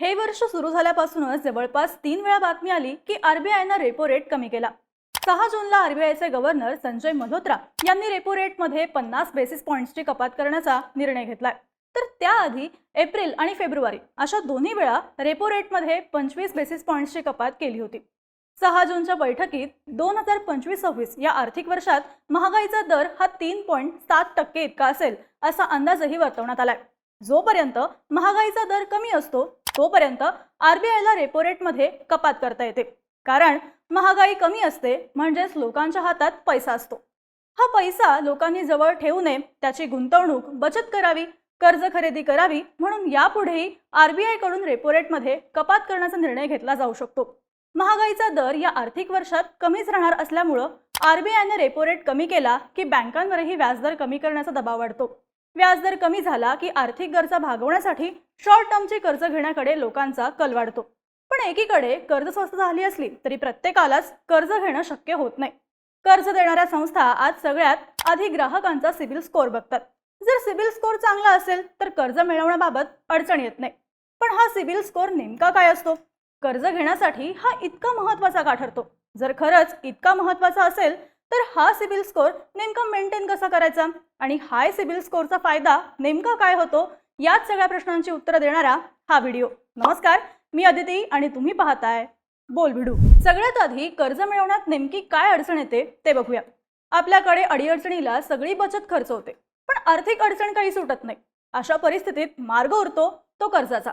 हे वर्ष सुरू झाल्यापासूनच जवळपास तीन वेळा बातमी आली की आरबीआयनं रेपो रेट कमी केला. सहा जूनला आरबीआयचे गव्हर्नर संजय मल्होत्रा यांनी रेपो रेटमध्ये पन्नास बेसिस पॉईंट्सची कपात करण्याचा निर्णय घेतलाय. तर त्याआधी एप्रिल आणि फेब्रुवारी अशा दोन्ही वेळा रेपो रेटमध्ये पंचवीस बेसिस पॉईंट्सची कपात केली होती. सहा जूनच्या बैठकीत दोन हजार पंचवीस सव्वीस या आर्थिक वर्षात महागाईचा दर हा तीन पॉईंट सात टक्के इतका असेल असा अंदाजही वर्तवण्यात आलाय. जोपर्यंत महागाईचा दर कमी असतो तोपर्यंत आरबीआयला रेपो रेटमध्ये कपात करता येते. कारण महागाई कमी असते म्हणजेच लोकांच्या हातात पैसा असतो. हा पैसा लोकांनी जवळ ठेवू नये त्याची गुंतवणूक बचत करावी कर्ज खरेदी करावी म्हणून यापुढेही आरबीआयकडून रेपो रेटमध्ये कपात करण्याचा निर्णय घेतला जाऊ शकतो. महागाईचा दर या आर्थिक वर्षात कमीच राहणार असल्यामुळं आरबीआयने रेपो रेट कमी केला की बँकांवरही व्याजदर कमी करण्याचा दबाव वाढतो. व्याजदर कमी झाला की आर्थिक गरजा भागवण्यासाठी शॉर्ट टर्मचे कर्ज घेण्याकडे लोकांचा कल वाढतो. पण एकीकडे कर्ज स्वस्त झाली असली तरी प्रत्येकालाच कर्ज घेणं शक्य होत नाही. कर्ज देणाऱ्या संस्था आज सगळ्यात आधी ग्राहकांचा सिबिल स्कोअर बघतात. जर सिबिल स्कोअर चांगला असेल तर कर्ज मिळवण्याबाबत अडचण येत नाही. पण हा सिबिल स्कोअर नेमका काय असतो? कर्ज घेण्यासाठी हा इतका महत्त्वाचा का ठरतो. जर खरंच इतका महत्त्वाचा असेल तर हा सिबिल स्कोअर नेमका मेंटेन कसा करायचा? आणि हाय सिबिल स्कोअरचा फायदा नेमका काय होतो? याच सगळ्या प्रश्नांची उत्तरं देणारा हा व्हिडिओ. नमस्कार मी अदिती आणि तुम्ही पाहताय बोल भिडू सगळ्यात आधी कर्ज मिळवण्यात नेमकी काय अडचण येते ते बघूया. आपल्याकडे अडीअडचणीला सगळी बचत खर्च होते पण आर्थिक अडचण काही सुटत नाही. अशा परिस्थितीत मार्ग उरतो तो कर्जाचा.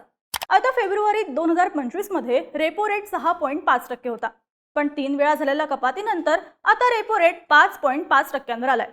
आता फेब्रुवारी दोन हजार पंचवीसमध्ये रेपो रेट सहा पॉईंट पाच टक्के होता. पण तीन वेळा झालेल्या कपातीनंतर आता रेपो रेट पाच पॉईंट पाच टक्क्यांवर आलाय.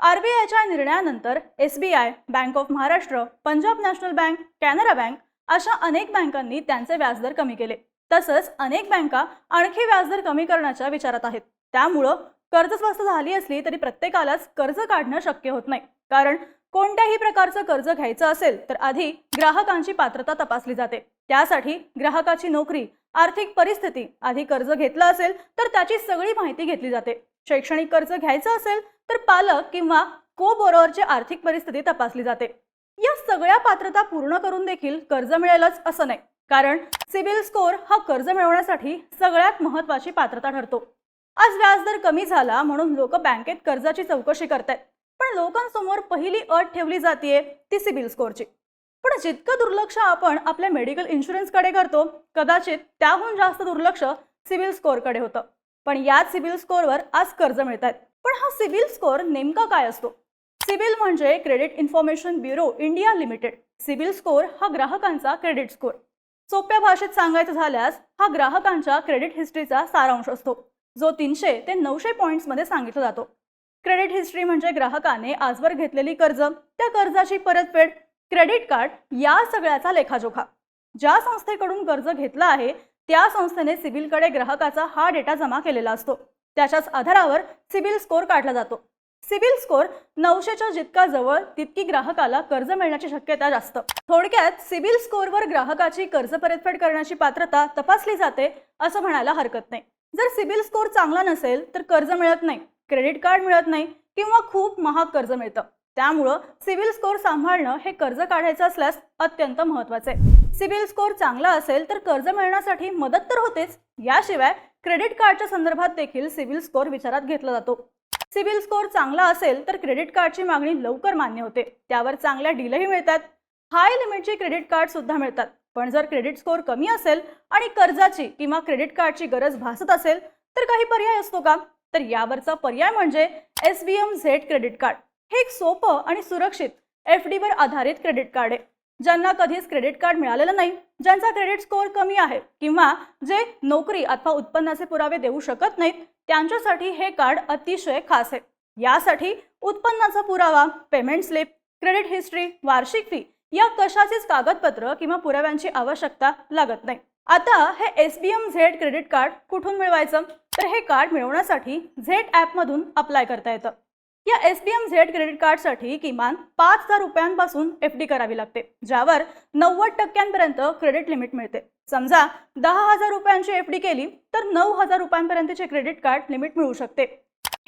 आरबीआयच्या निर्णयानंतर SBI bank of Maharashtra Punjab national bank Canara bank अशा अनेक बँकांनी त्यांचे व्याजदर कमी केले. तसंच अनेक बँका आणखी व्याजदर कमी करण्याच्या विचारात आहेत. त्यामुळं कर्ज स्वस्त झाली असली तरी प्रत्येकालाच कर्ज काढणं शक्य होत नाही. कारण कोणत्याही प्रकारचं कर्ज घ्यायचं असेल तर आधी ग्राहकांची पात्रता तपासली जाते. त्यासाठी ग्राहकाची नोकरी आर्थिक परिस्थिती आधी कर्ज घेतलं असेल तर त्याची सगळी माहिती घेतली जाते. शैक्षणिक कर्ज घ्यायचं असेल तर पालक किंवा को बोरोवरची आर्थिक परिस्थिती तपासली जाते. या सगळ्या पात्रता पूर्ण करून देखील कर्ज मिळेलच असं नाही. कारण सिबिल स्कोअर हा कर्ज मिळवण्यासाठी सगळ्यात महत्वाची पात्रता ठरतो. आज व्याजदर कमी झाला म्हणून लोक बँकेत कर्जाची चौकशी करतायत. पण लोकांसमोर पहिली अट ठेवली जाते ती सिबिल स्कोअरची. पण जितकं दुर्लक्ष आपण आपल्या मेडिकल इन्शुरन्सकडे करतो कदाचित त्याहून जास्त दुर्लक्ष सिबिल स्कोअरकडे होतं. पण याच सिबिल स्कोअरवर आज कर्ज मिळत आहेत पण हा सिबिल स्कोअर नेमका काय असतो? सिबिल म्हणजे credit information bureau India limited. CIBIL score हा ग्राहकांचा क्रेडिट स्कोअर. सोप्या भाषेत सांगायचं झाल्यास हा ग्राहकांच्या क्रेडिट हिस्ट्रीचा सारांश असतो. जो तीनशे ते नऊशे पॉईंट्समध्ये सांगितला जातो. क्रेडिट हिस्ट्री म्हणजे ग्राहकाने आजवर घेतलेली कर्ज त्या कर्जाची परतफेड क्रेडिट कार्ड या सगळ्याचा लेखाजोखा. ज्या संस्थेकडून कर्ज घेतलं आहे त्या संस्थेने सिबिलकडे ग्राहकाचा हा डेटा जमा केलेला असतो. त्याच्याच आधारावर सिबिल स्कोअर काढला जातो. सिबिल स्कोअर नऊशेच्या जितका जवळ तितकी ग्राहकाला कर्ज मिळण्याची शक्यता जास्त. थोडक्यात सिबिल स्कोअरवर ग्राहकाची कर्ज परतफेड करण्याची पात्रता तपासली जाते असं म्हणायला हरकत नाही. जर सिबिल स्कोअर चांगला नसेल तर कर्ज मिळत नाही क्रेडिट कार्ड मिळत नाही किंवा खूप महाग कर्ज मिळतं. त्यामुळं सिबिल स्कोअर सांभाळणं हे कर्ज काढायचं असल्यास अत्यंत महत्वाचं आहे. सिबिल स्कोअर चांगला असेल तर कर्ज मिळण्यासाठी मदत तर होतेच. याशिवाय क्रेडिट कार्डच्या संदर्भात देखील सिबिल स्कोअर विचारात घेतला जातो. सिबिल स्कोअर चांगला असेल तर क्रेडिट कार्डची मागणी लवकर मान्य होते. त्यावर चांगल्या डीलही मिळतात. हाय लिमिटचे क्रेडिट कार्ड सुद्धा मिळतात. पण जर क्रेडिट स्कोअर कमी असेल आणि कर्जाची किंवा क्रेडिट कार्डची गरज भासत असेल तर काही पर्याय असतो का? तर यावरचा पर्याय म्हणजे S B M Z credit card. हे एक सोपं आणि सुरक्षित एफ वर आधारित क्रेडिट कार्ड आहे ज्यांना कधीच क्रेडिट कार्ड मिळालेलं नाही ज्यांचा क्रेडिट स्कोअर कमी आहे किंवा जे नोकरी अथवा उत्पन्नाचे पुरावे देऊ शकत नाहीत त्यांच्यासाठी हे कार्ड अतिशय खास आहे. यासाठी उत्पन्नाचा पुरावा पेमेंट स्लिप क्रेडिट हिस्ट्री वार्षिक फी या कशाचेच कागदपत्र किंवा पुराव्यांची आवश्यकता लागत नाही. आता हे S B M Z credit card कुठून मिळवायचं? तर हे कार्ड मिळवण्यासाठी झेड ॲपमधून अप्लाय करता येतं. या S B M Z credit कार्डसाठी किमान पाच हजार रुपयांपासून एफ डी करावी लागते ज्यावर नव्वद टक्क्यांपर्यंत क्रेडिट लिमिट मिळते. समजा दहा हजार रुपयांची एफ डी केली तर नऊ हजार रुपयांपर्यंतचे क्रेडिट कार्ड लिमिट मिळू शकते.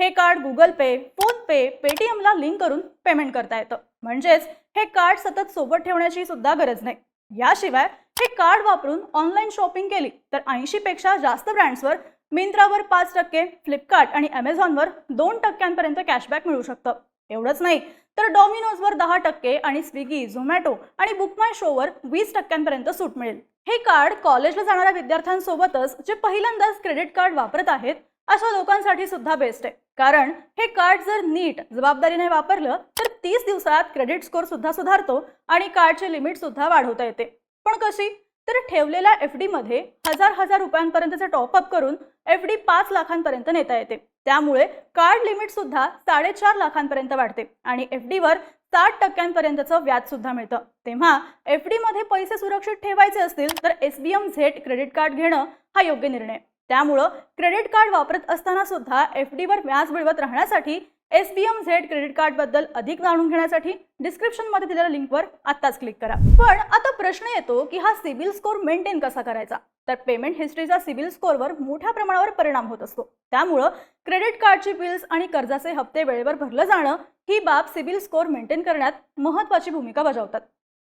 हे card Google pay phone pay पेटीएमला link करून पेमेंट करता येतं. म्हणजेच हे कार्ड सतत सोबत ठेवण्याची सुद्धा गरज नाही. याशिवाय हे कार्ड वापरून ऑनलाईन शॉपिंग केली तर ऐंशी पेक्षा जास्त ब्रँड्सवर मिंत्रावर पाच टक्के फ्लिपकार्ट आणि अमेझॉनवर दोन टक्क्यांपर्यंत कॅशबॅक मिळू शकतं. एवढंच नाही तर डॉमिनोजवर दहा टक्के आणि स्विगी झोमॅटो आणि बुक माय शोवर वीस टक्क्यांपर्यंत सूट मिळेल. हे कार्ड कॉलेजला जाणाऱ्या विद्यार्थ्यांसोबतच जे पहिल्यांदाच क्रेडिट कार्ड वापरत आहेत अशा लोकांसाठी सुद्धा बेस्ट आहे. कारण हे कार्ड जर नीट जबाबदारीने वापरलं तर तीस दिवसात क्रेडिट स्कोअर सुद्धा सुधारतो आणि कार्डची लिमिट सुद्धा वाढवता येते. पण कशी? तर ठेवलेल्या एफ डी मध्ये हजार हजार रुपयांपर्यंतचे टॉपअप करून एफ डी पाच लाखांपर्यंत नेता येते. त्यामुळे कार्ड लिमिट सुद्धा साडेचार लाखांपर्यंत वाढते आणि एफ वर साठ टक्क्यांपर्यंतचं व्याज सुद्धा मिळतं. तेव्हा एफ डी मध्ये पैसे सुरक्षित ठेवायचे असतील तर S B M Z credit card घेणं हा योग्य निर्णय. त्यामुळं क्रेडिट कार्ड वापरत असताना सुद्धा एफ वर व्याज मिळवत राहण्यासाठी S B M Z credit कार्डबद्दल अधिक जाणून घेण्यासाठी डिस्क्रिप्शनमध्ये दिलेल्या लिंकवर आत्ताच क्लिक करा. पण आता प्रश्न येतो की हा सिबिल स्कोअर मेंटेन कसा करायचा? तर पेमेंट हिस्ट्रीचा सिबिल स्कोअरवर मोठ्या प्रमाणावर परिणाम होत असतो. त्यामुळं क्रेडिट कार्डची बिल्स आणि कर्जाचे हप्ते वेळेवर भरलं जाणं ही बाब सिबिल स्कोअर मेंटेन करण्यात महत्वाची भूमिका बजावतात.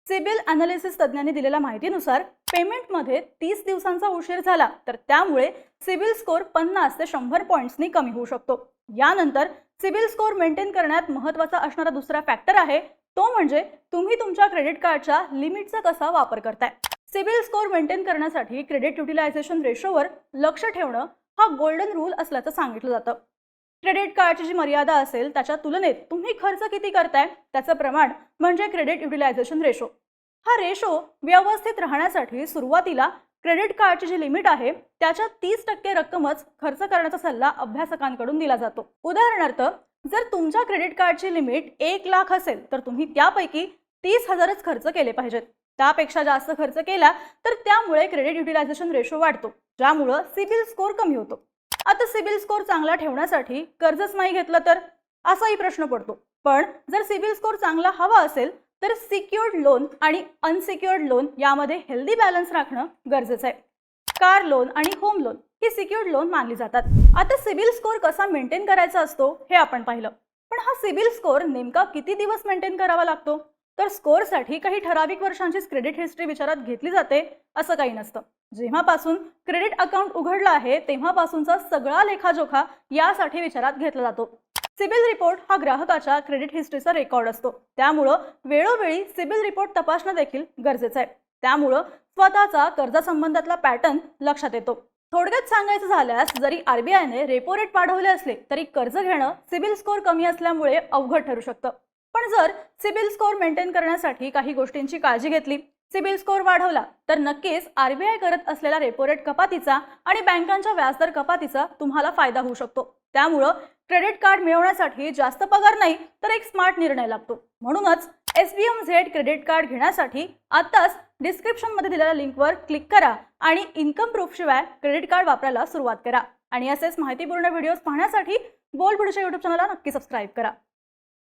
सिबिल अनालिसिस तज्ज्ञांनी दिलेल्या माहितीनुसार पेमेंटमध्ये तीस दिवसांचा उशीर झाला तर त्यामुळे सिबिल स्कोअर पन्नास ते शंभर पॉईंट्सनी कमी होऊ शकतो. यानंतर सिबिल स्कोअर मेंटेन करण्यात महत्त्वाचा असणारा दुसरा फॅक्टर आहे तो म्हणजे तुम्ही तुमच्या क्रेडिट कार्डच्या लिमिटचा कसा वापर करताय. सिबिल स्कोअर मेंटेन करण्यासाठी क्रेडिट युटिलायझेशन रेशोवर लक्ष ठेवणं हा गोल्डन रूल असल्याचं सांगितलं जातं. क्रेडिट कार्डची जी मर्यादा असेल त्याच्या तुलनेत तुम्ही खर्च किती करताय? त्याचं प्रमाण म्हणजे क्रेडिट युटिलायझेशन रेशो. हा रेशो व्यवस्थित राहण्यासाठी सुरुवातीला क्रेडिट कार्डची जी लिमिट आहे त्याच्या तीस टक्के रक्कमच खर्च करण्याचा सल्ला अभ्यासकांकडून दिला जातो. उदाहरणार्थ जर तुमच्या क्रेडिट कार्डची लिमिट एक लाख असेल तर तुम्ही त्यापैकी तीस हजारच खर्च केले पाहिजेत. त्यापेक्षा जास्त खर्च केला तर त्यामुळे क्रेडिट युटिलायझेशन रेशो वाढतो ज्यामुळं सिबिल स्कोअर कमी होतो. आता सिबिल स्कोअर चांगला ठेवण्यासाठी कर्जच नाही घेतलं तर? असाही प्रश्न पडतो. पण जर सिबिल स्कोअर चांगला हवा असेल तर सिक्युअर्ड लोन आणि अनसिक्युअर्ड लोन यामध्ये हेल्दी बॅलन्स राखणं गरजेचं आहे. कार लोन आणि होम लोन ही सिक्युअर्ड लोन मानली जातात. आता सिबिल स्कोअर कसा मेंटेन करायचा असतो हे आपण पाहिलं. पण हा सिबिल स्कोअर नेमका किती दिवस मेंटेन करावा लागतो? तर स्कोअरसाठी काही ठराविक वर्षांचीच क्रेडिट हिस्ट्री विचारात घेतली जाते असं काही नसतं. जेव्हापासून क्रेडिट अकाउंट उघडलं आहे तेव्हापासूनचा सगळा लेखाजोखा यासाठी विचारात घेतला जातो. सिबिल रिपोर्ट हा ग्राहकाच्या क्रेडिट हिस्ट्रीचा रेकॉर्ड असतो. त्यामुळं वेळोवेळी सिबिल रिपोर्ट तपासणं देखील गरजेचं आहे. त्यामुळं स्वतःचा कर्जासंबंधातला पॅटर्न लक्षात येतो. थोडक्यात सांगायचं झाल्यास जरी आरबीआयने रेपो रेट वाढवले असले तरी कर्ज घेणं सिबिल स्कोअर कमी असल्यामुळे अवघड ठरू शकतं. पण जर सिबिल स्कोअर मेंटेन करण्यासाठी काही गोष्टींची काळजी घेतली सिबिल स्कोअर वाढवला तर नक्कीच आरबीआय करत असलेला रेपो रेट कपातीचा आणि बँकांच्या व्याजदर कपातीचा तुम्हाला फायदा होऊ शकतो. त्यामुळं क्रेडिट कार्ड मिळवण्यासाठी जास्त पगार नाही तर एक स्मार्ट निर्णय लागतो. म्हणूनच S B M Z credit card घेण्यासाठी आत्ताच डिस्क्रिप्शनमध्ये दिलेल्या लिंकवर क्लिक करा आणि इन्कम प्रूफशिवाय क्रेडिट कार्ड वापरायला सुरुवात करा. आणि असेच माहितीपूर्ण व्हिडिओज पाहण्यासाठी बोल पुढच्या युट्यूब चॅनलला नक्की सबस्क्राईब करा.